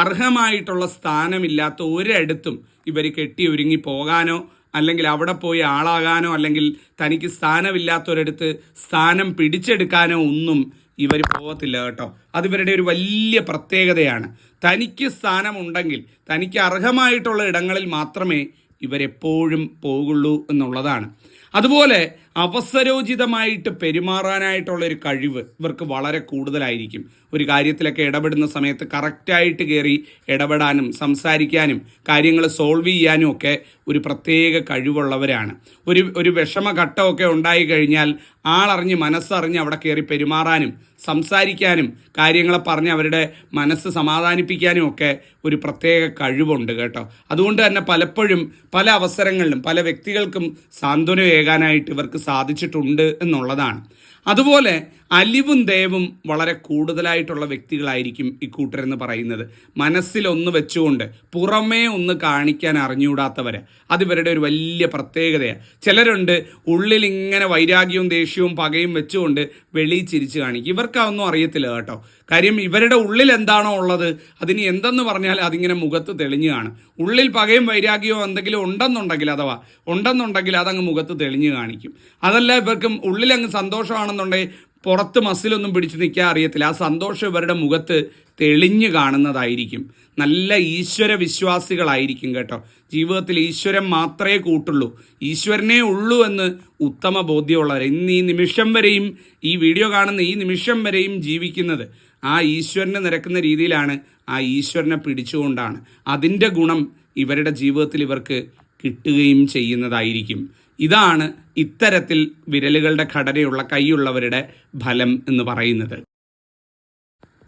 Speaker 1: അർഹമായിട്ടുള്ള സ്ഥാനമില്ലാത്ത ഒരിടത്തും ഇവർ കെട്ടി ഒരുങ്ങി പോകാനോ അല്ലെങ്കിൽ അവിടെ പോയി ആളാകാനോ അല്ലെങ്കിൽ തനിക്ക് സ്ഥാനമില്ലാത്തൊരിടത്ത് സ്ഥാനം പിടിച്ചെടുക്കാനോ ഒന്നും ഇവർ പോകത്തില്ല കേട്ടോ. അത് ഇവരുടെ ഒരു വലിയ പ്രത്യേകതയാണ്. തനിക്ക് സ്ഥാനമുണ്ടെങ്കിൽ തനിക്ക് അർഹമായിട്ടുള്ള ഇടങ്ങളിൽ മാത്രമേ ഇവരെപ്പോഴും പോകുള്ളൂ എന്നുള്ളതാണ്. അതുപോലെ അവസരോചിതമായിട്ട് പെരുമാറാനായിട്ടുള്ള ഒരു കഴിവ് ഇവർക്ക് വളരെ കൂടുതലായിരിക്കും. ഒരു കാര്യത്തിലൊക്കെ ഇടപെടുന്ന സമയത്ത് കറക്റ്റായിട്ട് കയറി ഇടപെടാനും സംസാരിക്കാനും കാര്യങ്ങൾ സോൾവ് ചെയ്യാനും ഒക്കെ ഒരു പ്രത്യേക കഴിവുള്ളവരാണ്. ഒരു ഒരു വിഷമഘട്ടമൊക്കെ ഉണ്ടായി കഴിഞ്ഞാൽ ആളറിഞ്ഞ് മനസ്സറിഞ്ഞ് അവിടെ കയറി പെരുമാറാനും സംസാരിക്കാനും കാര്യങ്ങളെ പറഞ്ഞ് അവരുടെ മനസ്സ് സമാധാനിപ്പിക്കാനും ഒക്കെ ഒരു പ്രത്യേക കഴിവുണ്ട് കേട്ടോ. അതുകൊണ്ട് തന്നെ പലപ്പോഴും പല അവസരങ്ങളിലും പല വ്യക്തികൾക്കും സാന്ത്വനമേകാനായിട്ട് ഇവർക്ക് സാധിച്ചിട്ടുണ്ട് എന്നുള്ളതാണ്. അതുപോലെ അലിവും ദയവും വളരെ കൂടുതലായിട്ടുള്ള വ്യക്തികളായിരിക്കും ഇക്കൂട്ടരെന്ന് പറയുന്നത്. മനസ്സിലൊന്ന് വെച്ചുകൊണ്ട് പുറമേ ഒന്ന് കാണിക്കാൻ അറിഞ്ഞുകൂടാത്തവർ അതിവരുടെ ഒരു വലിയ പ്രത്യേകതയാണ് ചിലരുണ്ട് ഉള്ളിൽ ഇങ്ങനെ വൈരാഗ്യവും ദേഷ്യവും പകയും വെച്ചുകൊണ്ട് വെളിയിൽ ചിരിച്ച് കാണിക്കും. ഇവർക്ക് അതൊന്നും അറിയത്തില്ല കേട്ടോ. കാര്യം ഇവരുടെ ഉള്ളിൽ എന്താണോ ഉള്ളത് അതിന് എന്തെന്ന് പറഞ്ഞാൽ അതിങ്ങനെ മുഖത്ത് തെളിഞ്ഞു കാണും ഉള്ളിൽ പകയും വൈരാഗ്യവും എന്തെങ്കിലും ഉണ്ടെന്നുണ്ടെങ്കിൽ അഥവാ ഉണ്ടെന്നുണ്ടെങ്കിൽ അതങ്ങ് മുഖത്ത് തെളിഞ്ഞു കാണിക്കും. അതല്ല ഇവർക്കും ഉള്ളിൽ അങ്ങ് സന്തോഷമാണെന്നുണ്ടെങ്കിൽ പുറത്ത് മസിലൊന്നും പിടിച്ചു നിൽക്കാൻ അറിയത്തില്ല. ആ സന്തോഷം ഇവരുടെ മുഖത്ത് തെളിഞ്ഞു കാണുന്നതായിരിക്കും. നല്ല ഈശ്വര വിശ്വാസികളായിരിക്കും കേട്ടോ. ജീവിതത്തിൽ ഈശ്വരൻ മാത്രമേ കൂട്ടുള്ളൂ. ഈശ്വരനേ ഉള്ളൂ എന്ന് ഉത്തമ ബോധ്യമുള്ളവർ. ഇന്ന് ഈ നിമിഷം വരെയും ഈ വീഡിയോ കാണുന്ന ഈ നിമിഷം വരെയും ജീവിക്കുന്നത് ആ ഈശ്വരനെ നിരക്കുന്ന രീതിയിലാണ് ആ ഈശ്വരനെ പിടിച്ചുകൊണ്ടാണ്. അതിന്റെ ഗുണം ഇവരുടെ ജീവിതത്തിൽ ഇവർക്ക് കിട്ടുകയും ചെയ്യുന്നതായിരിക്കും. ഇതാണ് ഇത്തരത്തിൽ വിരലുകളുടെ ഘടനയുള്ള കൈയുള്ളവരുടെ ഫലം എന്ന് പറയുന്നത്.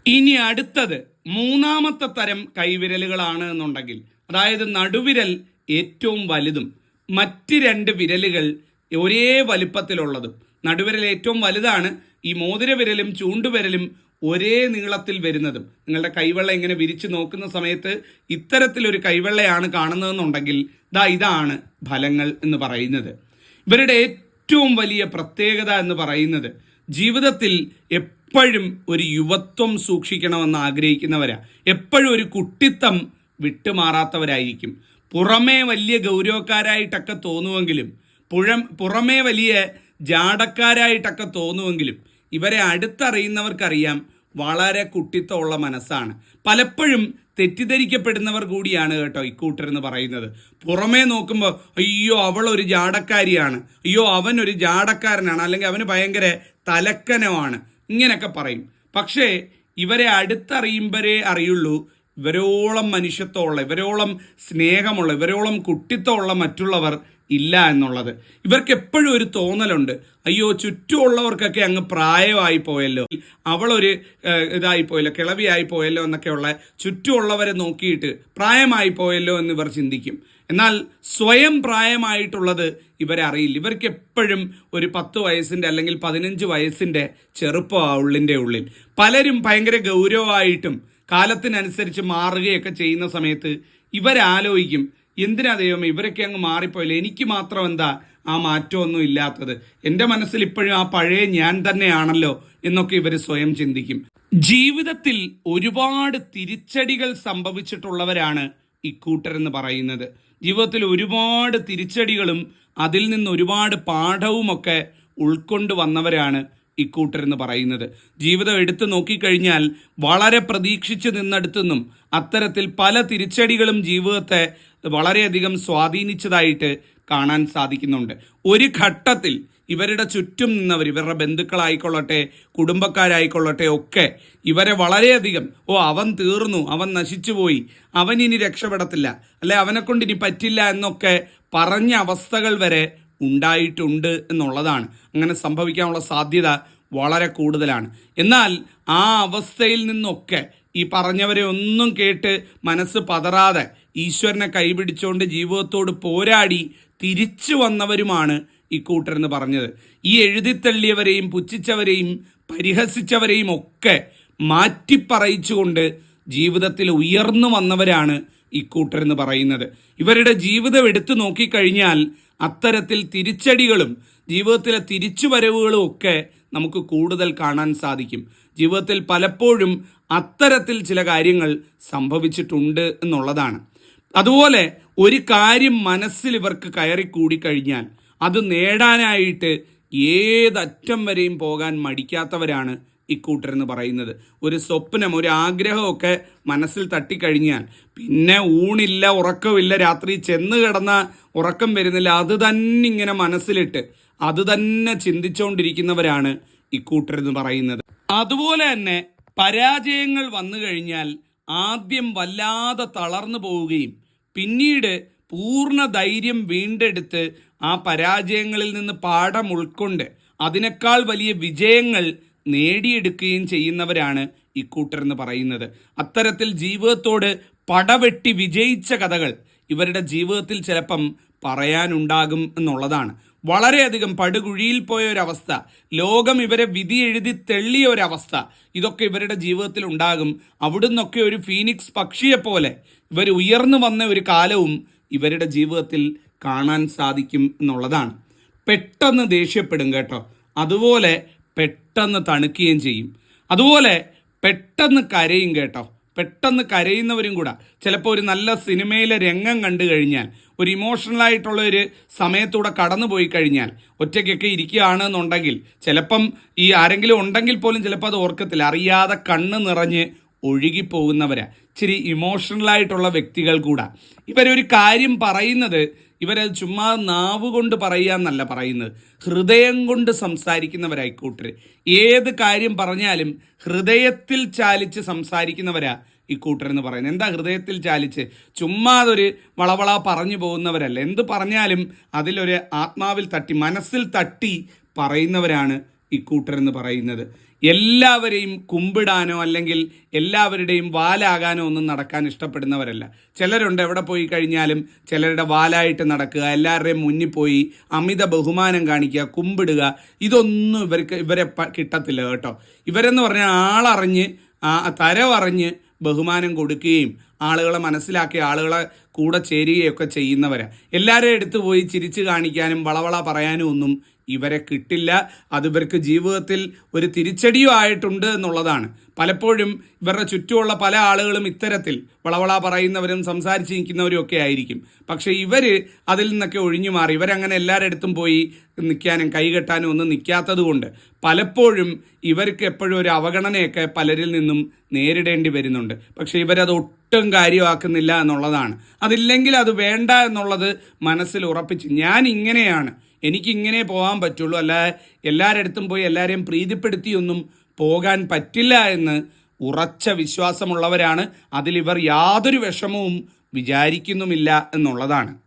Speaker 1: ഇനി അടുത്തത് മൂന്നാമത്തെ തരം കൈവിരലുകളാണ് എന്നുണ്ടെങ്കിൽ അതായത് നടുവിരൽ ഏറ്റവും വലുതും മറ്റ് രണ്ട് വിരലുകൾ ഒരേ വലിപ്പത്തിലുള്ളതും. നടുവിരൽ ഏറ്റവും വലുതാണ് ഈ മോതിരവിരലും ചൂണ്ടുവിരലും ഒരേ നീളത്തിൽ വരുന്നതും നിങ്ങളുടെ കൈവെള്ള ഇങ്ങനെ വിരിച്ചു നോക്കുന്ന സമയത്ത് ഇത്തരത്തിലൊരു കൈവെള്ളയാണ് കാണുന്നതെന്നുണ്ടെങ്കിൽ ദാ ഇതാണ് ഫലങ്ങൾ എന്ന് പറയുന്നത്. ഇവരുടെ ഏറ്റവും വലിയ പ്രത്യേകത എന്ന് പറയുന്നത് ജീവിതത്തിൽ എപ്പോഴും ഒരു യുവത്വം സൂക്ഷിക്കണമെന്ന് ആഗ്രഹിക്കുന്നവരാ. എപ്പോഴും ഒരു കുട്ടിത്തം വിട്ടുമാറാത്തവരായിരിക്കും. പുറമേ വലിയ ഗൗരവക്കാരായിട്ടൊക്കെ തോന്നുമെങ്കിലും പുഴം പുറമേ വലിയ ജാടക്കാരായിട്ടൊക്കെ തോന്നുമെങ്കിലും ഇവരെ അടുത്തറിയുന്നവർക്കറിയാം വളരെ കുട്ടിത്തമുള്ള മനസ്സാണ്. പലപ്പോഴും തെറ്റിദ്ധരിക്കപ്പെടുന്നവർ കൂടിയാണ് കേട്ടോ ഇക്കൂട്ടർ എന്ന് പറയുന്നത്. പുറമേ നോക്കുമ്പോൾ അയ്യോ അവൾ ഒരു ജാടക്കാരിയാണ്. അയ്യോ അവൻ ഒരു ജാടക്കാരനാണ്. അല്ലെങ്കിൽ അവന് ഭയങ്കര തലക്കനമാണ്. ഇങ്ങനെയൊക്കെ പറയും. പക്ഷേ ഇവരെ അടുത്തറിയുമ്പോഴേ അറിയുള്ളൂ ഇവരോളം മനുഷ്യത്വമുള്ള ഇവരോളം സ്നേഹമുള്ള ഇവരോളം കുട്ടിത്തമുള്ള മറ്റുള്ളവർ ഇല്ല എന്നുള്ളത്. ഇവർക്ക് എപ്പോഴും ഒരു തോന്നലുണ്ട്. അയ്യോ ചുറ്റുമുള്ളവർക്കൊക്കെ അങ്ങ് പ്രായമായി പോയല്ലോ. അവളൊരു ഇതായി പോയല്ലോ കിളവിയായി പോയല്ലോ എന്നൊക്കെയുള്ള ചുറ്റുമുള്ളവരെ നോക്കിയിട്ട് പ്രായമായി പോയല്ലോ എന്ന് ഇവർ ചിന്തിക്കും. എന്നാൽ സ്വയം പ്രായമായിട്ടുള്ളത് ഇവരെ അറിയില്ല. ഇവർക്ക് എപ്പോഴും ഒരു പത്ത് വയസ്സിന്റെ അല്ലെങ്കിൽ പതിനഞ്ച് വയസ്സിന്റെ ചെറുപ്പം ആ ഉള്ളിന്റെ ഉള്ളിൽ. പലരും ഭയങ്കര ഗൗരവമായിട്ടും കാലത്തിനനുസരിച്ച് മാറുകയൊക്കെ ചെയ്യുന്ന സമയത്ത് ഇവരാലോചിക്കും എന്തിനാ ദൈവമേ ഇവരൊക്കെ അങ്ങ് മാറിപ്പോയില്ല? എനിക്ക് മാത്രം എന്താ ആ മാറ്റമൊന്നും ഇല്ലാത്തത്? എന്റെ മനസ്സിൽ ഇപ്പോഴും ആ പഴയ ഞാൻ തന്നെയാണല്ലോ എന്നൊക്കെ ഇവർ സ്വയം ചിന്തിക്കും. ജീവിതത്തിൽ ഒരുപാട് തിരിച്ചടികൾ സംഭവിച്ചിട്ടുള്ളവരാണ് ഇക്കൂട്ടരെന്ന് പറയുന്നത്. ജീവിതത്തിൽ ഒരുപാട് തിരിച്ചടികളും അതിൽ നിന്ന് ഒരുപാട് പാഠവുമൊക്കെ ഉൾക്കൊണ്ട് വന്നവരാണ് ഇക്കൂട്ടരെന്ന് പറയുന്നത്. ജീവിതം എടുത്തു നോക്കിക്കഴിഞ്ഞാൽ വളരെ പ്രതീക്ഷിച്ച് നിന്നെടുത്തുനിന്നും അത്തരത്തിൽ പല തിരിച്ചടികളും ജീവിതത്തെ വളരെയധികം സ്വാധീനിച്ചതായിട്ട് കാണാൻ സാധിക്കുന്നുണ്ട്. ഒരു ഘട്ടത്തിൽ ഇവരുടെ ചുറ്റും നിന്നവർ ഇവരുടെ ബന്ധുക്കളായിക്കൊള്ളട്ടെ കുടുംബക്കാരായിക്കൊള്ളട്ടെ ഒക്കെ ഇവരെ വളരെയധികം ഓ അവൻ തീർന്നു അവൻ നശിച്ചുപോയി അവൻ ഇനി രക്ഷപ്പെടത്തില്ല അല്ലെ അവനെ കൊണ്ട് ഇനി പറ്റില്ല എന്നൊക്കെ പറഞ്ഞ അവസ്ഥകൾ വരെ ഉണ്ടായിട്ടുണ്ട് എന്നുള്ളതാണ്. അങ്ങനെ സംഭവിക്കാനുള്ള സാധ്യത വളരെ കൂടുതലാണ്. എന്നാൽ ആ അവസ്ഥയിൽ നിന്നൊക്കെ ഈ പറഞ്ഞവരെ ഒന്നും കേട്ട് മനസ്സ് പതറാതെ ഈശ്വരനെ കൈപിടിച്ചുകൊണ്ട് ജീവിതത്തോട് പോരാടി തിരിച്ചു വന്നവരുമാണ് ഇക്കൂട്ടരെന്ന് പറഞ്ഞത്. ഈ എഴുതിത്തള്ളിയവരെയും പുച്ഛിച്ചവരെയും പരിഹസിച്ചവരെയും ഒക്കെ മാറ്റിപ്പറയിച്ചുകൊണ്ട് ജീവിതത്തിൽ ഉയർന്നു വന്നവരാണ് ഇക്കൂട്ടരെന്ന് പറയുന്നത്. ഇവരുടെ ജീവിതം എടുത്തു നോക്കിക്കഴിഞ്ഞാൽ അത്തരത്തിൽ തിരിച്ചടികളും ജീവിതത്തിലെ തിരിച്ചുവരവുകളും ഒക്കെ നമുക്ക് കൂടുതൽ കാണാൻ സാധിക്കും. ജീവിതത്തിൽ പലപ്പോഴും അത്തരത്തിൽ ചില കാര്യങ്ങൾ സംഭവിച്ചിട്ടുണ്ട് എന്നുള്ളതാണ്. അതുപോലെ ഒരു കാര്യം മനസ്സിൽ ഇവർക്ക് കയറി കൂടിക്കഴിഞ്ഞാൽ അത് നേടാനായിട്ട് ഏതറ്റം വരെയും പോകാൻ മടിക്കാത്തവരാണ് ഇക്കൂട്ടരെന്ന് പറയുന്നത്. ഒരു സ്വപ്നം ഒരു ആഗ്രഹമൊക്കെ മനസ്സിൽ തട്ടിക്കഴിഞ്ഞാൽ പിന്നെ ഊണില്ല ഉറക്കമില്ല രാത്രി ചെന്ന് കിടന്ന ഉറക്കം വരുന്നില്ല. അത് തന്നെ ഇങ്ങനെ മനസ്സിലിട്ട് അത് തന്നെ ചിന്തിച്ചുകൊണ്ടിരിക്കുന്നവരാണ് ഇക്കൂട്ടരെന്ന് പറയുന്നത്. അതുപോലെ തന്നെ പരാജയങ്ങൾ വന്നു കഴിഞ്ഞാൽ ആദ്യം വല്ലാതെ തളർന്നു പോവുകയും പിന്നീട് പൂർണ ധൈര്യം വീണ്ടെടുത്ത് ആ പരാജയങ്ങളിൽ നിന്ന് പാഠം ഉൾക്കൊണ്ട് അതിനേക്കാൾ വലിയ വിജയങ്ങൾ നേടിയെടുക്കുകയും ചെയ്യുന്നവരാണ് ഇക്കൂട്ടർ എന്ന് പറയുന്നത്. അത്തരത്തിൽ ജീവിതത്തോട് പടവെട്ടി വിജയിച്ച കഥകൾ ഇവരുടെ ജീവിതത്തിൽ ചിലപ്പം പറയാനുണ്ടാകും എന്നുള്ളതാണ്. വളരെയധികം പടുകുഴിയിൽ പോയ ഒരവസ്ഥ ലോകം ഇവരെ വിധി എഴുതി തെള്ളിയ ഒരവസ്ഥ ഇതൊക്കെ ഇവരുടെ ജീവിതത്തിൽ ഉണ്ടാകും. അവിടുന്നൊക്കെ ഒരു ഫീനിക്സ് പക്ഷിയെപ്പോലെ ഇവർ ഉയർന്നു വന്ന ഒരു കാലവും ഇവരുടെ ജീവിതത്തിൽ കാണാൻ സാധിക്കും എന്നുള്ളതാണ്. പെട്ടെന്ന് ദേഷ്യപ്പെടും കേട്ടോ. അതുപോലെ പെട്ടെന്ന് തണുക്കുകയും ചെയ്യും. അതുപോലെ പെട്ടെന്ന് കരയും കേട്ടോ. പെട്ടെന്ന് കരയുന്നവരും കൂടെ. ചിലപ്പോൾ ഒരു നല്ല സിനിമയിലെ രംഗം കണ്ടു കഴിഞ്ഞാൽ ഒരു ഇമോഷണൽ ആയിട്ടുള്ള ഒരു സമയത്തൂടെ കടന്നു പോയി കഴിഞ്ഞാൽ ഒറ്റയ്ക്കൊക്കെ ഇരിക്കുകയാണ് എന്നുണ്ടെങ്കിൽ ചിലപ്പം ഈ ആരെങ്കിലും ഉണ്ടെങ്കിൽ പോലും ചിലപ്പോൾ അത് ഓർക്കത്തില്ല. അറിയാതെ കണ്ണ് നിറഞ്ഞ് ഒഴുകിപ്പോകുന്നവരാ. ഇച്ചിരി ഇമോഷണലായിട്ടുള്ള വ്യക്തികൾ കൂടാ. ഇവരൊരു കാര്യം പറയുന്നത് ഇവരത് ചുമ്മാ നാവ് കൊണ്ട് പറയുക എന്നല്ല പറയുന്നത്. ഹൃദയം കൊണ്ട് സംസാരിക്കുന്നവരായിക്കൂട്ടർ ഏത് കാര്യം പറഞ്ഞാലും ഹൃദയത്തിൽ ചാലിച്ച് സംസാരിക്കുന്നവരാ ഇക്കൂട്ടർ എന്ന് പറയുന്നത്. എന്താ ഹൃദയത്തിൽ ചാലിച്ച്? ചുമ്മാ അതൊരു വളവള പറഞ്ഞു പോകുന്നവരല്ല. എന്ത് പറഞ്ഞാലും അതിലൊരു ആത്മാവിൽ തട്ടി മനസ്സിൽ തട്ടി പറയുന്നവരാണ് ഇക്കൂട്ടർ എന്ന് പറയുന്നത്. എല്ലാവരെയും കുമ്പിടാനോ അല്ലെങ്കിൽ എല്ലാവരുടെയും വാലാകാനോ ഒന്നും നടക്കാൻ ഇഷ്ടപ്പെടുന്നവരല്ല. ചിലരുണ്ട് എവിടെ പോയി കഴിഞ്ഞാലും ചിലരുടെ വാലായിട്ട് നടക്കുക എല്ലാവരുടെയും മുന്നിൽ പോയി അമിത ബഹുമാനം കാണിക്കുക കുമ്പിടുക. ഇതൊന്നും ഇവർക്ക് ഇവരെ കിട്ടത്തില്ല കേട്ടോ. ഇവരെന്ന് പറഞ്ഞാൽ ആളറിഞ്ഞ് തരവറിഞ്ഞ് ബഹുമാനം കൊടുക്കുകയും ആളുകളെ മനസ്സിലാക്കി ആളുകളെ കൂടെ ചേരുകയൊക്കെ ചെയ്യുന്നവരാണ് എല്ലാവരെയും എടുത്തു പോയി ചിരിച്ചു കാണിക്കാനും വളവള പറയാനും ഒന്നും ഇവരെ കിട്ടില്ല. അത് ഇവർക്ക് ജീവിതത്തിൽ ഒരു തിരിച്ചടിയും ആയിട്ടുണ്ട് എന്നുള്ളതാണ്. പലപ്പോഴും ഇവരുടെ ചുറ്റുമുള്ള പല ആളുകളും ഇത്തരത്തിൽ വളവള പറയുന്നവരും സംസാരിച്ച് നിൽക്കുന്നവരും ഒക്കെ ആയിരിക്കും. പക്ഷേ ഇവർ അതിൽ നിന്നൊക്കെ ഒഴിഞ്ഞു മാറി. ഇവരങ്ങനെ എല്ലാവരുടെ അടുത്തും പോയി നിൽക്കാനും കൈകെട്ടാനും ഒന്നും നിൽക്കാത്തതുകൊണ്ട് പലപ്പോഴും ഇവർക്ക് എപ്പോഴും ഒരു അവഗണനയൊക്കെ പലരിൽ നിന്നും നേരിടേണ്ടി വരുന്നുണ്ട്. പക്ഷേ ഇവരത് ഒട്ടും കാര്യമാക്കുന്നില്ല എന്നുള്ളതാണ്. അതില്ലെങ്കിൽ അത് വേണ്ട എന്നുള്ളത് മനസ്സിൽ ഉറപ്പിച്ച് ഞാൻ ഇങ്ങനെയാണ്. എനിക്കിങ്ങനെ പോകാൻ പറ്റുള്ളൂ. അല്ലാതെ എല്ലാവരുടെ അടുത്തും പോയി എല്ലാവരെയും പ്രീതിപ്പെടുത്തിയൊന്നും പോകാൻ പറ്റില്ല എന്ന് ഉറച്ച വിശ്വാസമുള്ളവരാണ്. അതിലിവർ യാതൊരു വിഷമവും വിചാരിക്കുന്നുമില്ല എന്നുള്ളതാണ്.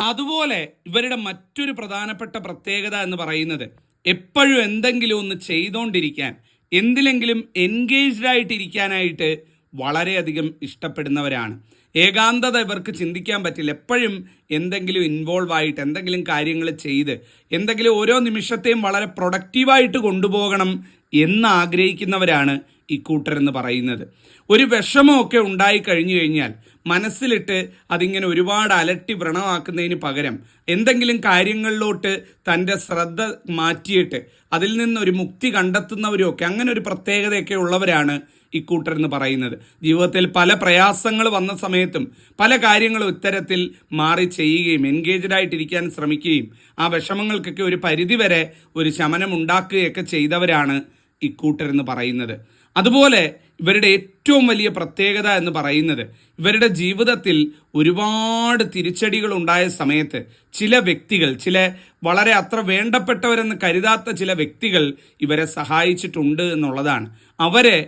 Speaker 1: അതുപോലെ ഇവരുടെ മറ്റൊരു പ്രധാനപ്പെട്ട പ്രത്യേകത എന്ന് പറയുന്നത് എപ്പോഴും എന്തെങ്കിലും ഒന്ന് ചെയ്തുകൊണ്ടിരിക്കാൻ എന്തിലെങ്കിലും എൻഗേജ്ഡ് ആയിട്ടിരിക്കാനായിട്ട് വളരെയധികം ഇഷ്ടപ്പെടുന്നവരാണ്. ഏകാന്തത ഇവർക്ക് ചിന്തിക്കാൻ പറ്റില്ല. എപ്പോഴും എന്തെങ്കിലും ഇൻവോൾവ് ആയിട്ട് എന്തെങ്കിലും കാര്യങ്ങൾ ചെയ്ത് എന്തെങ്കിലും ഓരോ നിമിഷത്തെയും വളരെ പ്രൊഡക്റ്റീവായിട്ട് കൊണ്ടുപോകണം എന്ന് ആഗ്രഹിക്കുന്നവരാണ് ഇക്കൂട്ടർ എന്ന് പറയുന്നത്. ഒരു വിഷമമൊക്കെ ഉണ്ടായി കഴിഞ്ഞു കഴിഞ്ഞാൽ മനസ്സിലിട്ട് അതിങ്ങനെ ഒരുപാട് അലട്ടി വ്രണമാക്കുന്നതിന് പകരം എന്തെങ്കിലും കാര്യങ്ങളിലോട്ട് തന്റെ ശ്രദ്ധ മാറ്റിയിട്ട് അതിൽ നിന്നൊരു മുക്തി കണ്ടെത്തുന്നവരും ഒക്കെ അങ്ങനെ ഒരു പ്രത്യേകതയൊക്കെ ഉള്ളവരാണ് ഇക്കൂട്ടർ എന്ന് പറയുന്നത്. ജീവിതത്തിൽ പല പ്രയാസങ്ങൾ വന്ന സമയത്തും പല കാര്യങ്ങളും ഇത്തരത്തിൽ മാറി ചെയ്യുകയും എൻഗേജ്ഡ് ആയിട്ടിരിക്കാൻ ശ്രമിക്കുകയും ആ വിഷമങ്ങൾക്കൊക്കെ ഒരു പരിധിവരെ ഒരു ശമനം ഉണ്ടാക്കുകയൊക്കെ ചെയ്തവരാണ് ഇക്കൂട്ടർ എന്ന് പറയുന്നത്. അതുപോലെ ഇവരുടെ ഏറ്റവും വലിയ പ്രത്യേകത എന്ന് പറയുന്നത് ഇവരുടെ ജീവിതത്തിൽ ഒരുപാട് തിരിച്ചടികൾ ഉണ്ടായ സമയത്ത് ചില വ്യക്തികൾ ചില വളരെ അത്ര വേണ്ടപ്പെട്ടവരെന്ന് കരുതാത്ത ചില വ്യക്തികൾ ഇവരെ സഹായിച്ചിട്ടുണ്ട് എന്നുള്ളതാണ്. അവരെ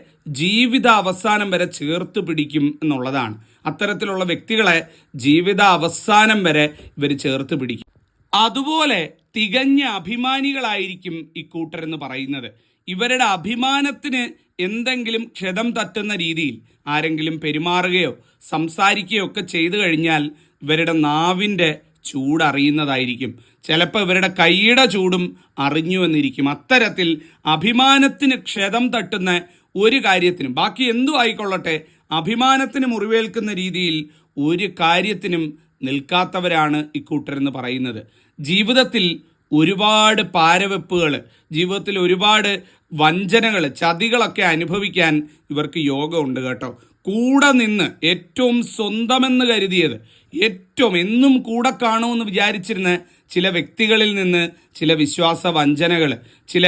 Speaker 1: ജീവിത അവസാനം വരെ ചേർത്ത് പിടിക്കും എന്നുള്ളതാണ്. അത്തരത്തിലുള്ള വ്യക്തികളെ ജീവിത അവസാനം വരെ ഇവർ ചേർത്ത് പിടിക്കും. അതുപോലെ തികഞ്ഞ അഭിമാനികളായിരിക്കും ഇക്കൂട്ടർ എന്ന് പറയുന്നത്. ഇവരുടെ അഭിമാനത്തിന് എന്തെങ്കിലും ക്ഷതം തട്ടുന്ന രീതിയിൽ ആരെങ്കിലും പെരുമാറുകയോ സംസാരിക്കുകയോ ഒക്കെ ചെയ്തു കഴിഞ്ഞാൽ ഇവരുടെ നാവിന്റെ ചൂടറിയുന്നതായിരിക്കും ചിലപ്പോൾ ഇവരുടെ കൈയുടെ ചൂടും അറിഞ്ഞു എന്നിരിക്കും. അത്തരത്തിൽ അഭിമാനത്തിന് ക്ഷതം തട്ടുന്ന ഒരു കാര്യത്തിനും ബാക്കി എന്തു ആയിക്കൊള്ളട്ടെ അഭിമാനത്തിന് മുറിവേൽക്കുന്ന രീതിയിൽ ഒരു കാര്യത്തിനും നിൽക്കാത്തവരാണ് ഇക്കൂട്ടരെന്ന് പറയുന്നത്. ജീവിതത്തിൽ ഒരുപാട് പാരവെപ്പുകൾ ജീവിതത്തിൽ ഒരുപാട് വഞ്ചനകൾ ചതികളൊക്കെ അനുഭവിക്കാൻ ഇവർക്ക് യോഗമുണ്ട് കേട്ടോ. കൂടെ നിന്ന് ഏറ്റവും സ്വന്തമെന്ന് കരുതിയത് ഏറ്റവും എന്നും കൂടെ കാണുമെന്ന് വിചാരിച്ചിരുന്ന ചില വ്യക്തികളിൽ നിന്ന് ചില വിശ്വാസ വഞ്ചനകൾ ചില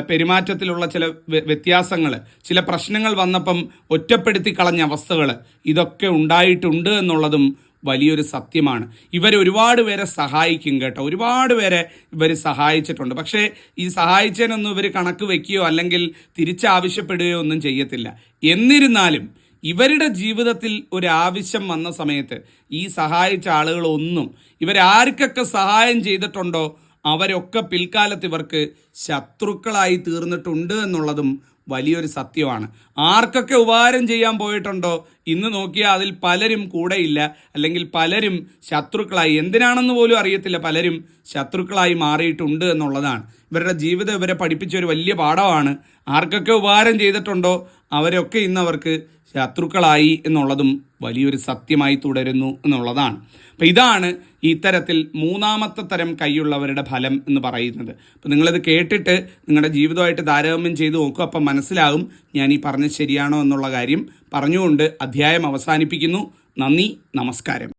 Speaker 1: പെരുമാറ്റത്തിലുള്ള ചില വ്യത്യാസങ്ങൾ ചില പ്രശ്നങ്ങൾ വന്നപ്പം ഒറ്റപ്പെടുത്തി കളഞ്ഞ അവസ്ഥകൾ ഇതൊക്കെ ഉണ്ടായിട്ടുണ്ട് എന്നുള്ളതും വലിയൊരു സത്യമാണ്. ഇവർ ഒരുപാട് പേരെ സഹായിക്കും കേട്ടോ. ഒരുപാട് പേരെ ഇവർ സഹായിച്ചിട്ടുണ്ട്. പക്ഷേ ഈ സഹായിച്ചതിനൊന്നും ഇവർ കണക്ക് വെക്കുകയോ അല്ലെങ്കിൽ തിരിച്ചാവശ്യപ്പെടുകയോ ഒന്നും ചെയ്യത്തില്ല. എന്നിരുന്നാലും ഇവരുടെ ജീവിതത്തിൽ ഒരു ആവശ്യം വന്ന സമയത്ത് ഈ സഹായിച്ച ആളുകളൊന്നും ഇവരാർക്കൊക്കെ സഹായം ചെയ്തിട്ടുണ്ടോ? അവരൊക്കെ പിൽക്കാലത്ത് ഇവർക്ക് ശത്രുക്കളായി തീർന്നിട്ടുണ്ട് എന്നുള്ളതും വലിയൊരു സത്യമാണ്. ആർക്കൊക്കെ ഉപകാരം ചെയ്യാൻ പോയിട്ടുണ്ടോ? ഇന്ന് നോക്കിയാൽ അതിൽ പലരും കൂടെയില്ല. അല്ലെങ്കിൽ പലരും ശത്രുക്കളായി. എന്തിനാണെന്ന് പോലും അറിയത്തില്ല. പലരും ശത്രുക്കളായി മാറിയിട്ടുണ്ട് എന്നുള്ളതാണ്. ഇവരുടെ ജീവിതം ഇവരെ പഠിപ്പിച്ച ഒരു വലിയ പാഠമാണ്. ആർക്കൊക്കെ ഉപകാരം ചെയ്തിട്ടുണ്ടോ? അവരൊക്കെ ഇന്ന് അവർക്ക് ശത്രുക്കളായി എന്നുള്ളതും വലിയൊരു സത്യമായി തുടരുന്നു എന്നുള്ളതാണ്. അപ്പം ഇതാണ് ഇത്തരത്തിൽ മൂന്നാമത്തെ തരം കൈയുള്ളവരുടെ ഫലം എന്ന് പറയുന്നത്. അപ്പം നിങ്ങളിത് കേട്ടിട്ട് നിങ്ങളുടെ ജീവിതമായിട്ട് താരതമ്യം ചെയ്ത് നോക്കുക. അപ്പം മനസ്സിലാകും ഞാൻ ഈ പറഞ്ഞത് ശരിയാണോ എന്നുള്ള കാര്യം. പറഞ്ഞുകൊണ്ട് അധ്യായം അവസാനിപ്പിക്കുന്നു. നന്ദി നമസ്കാരം.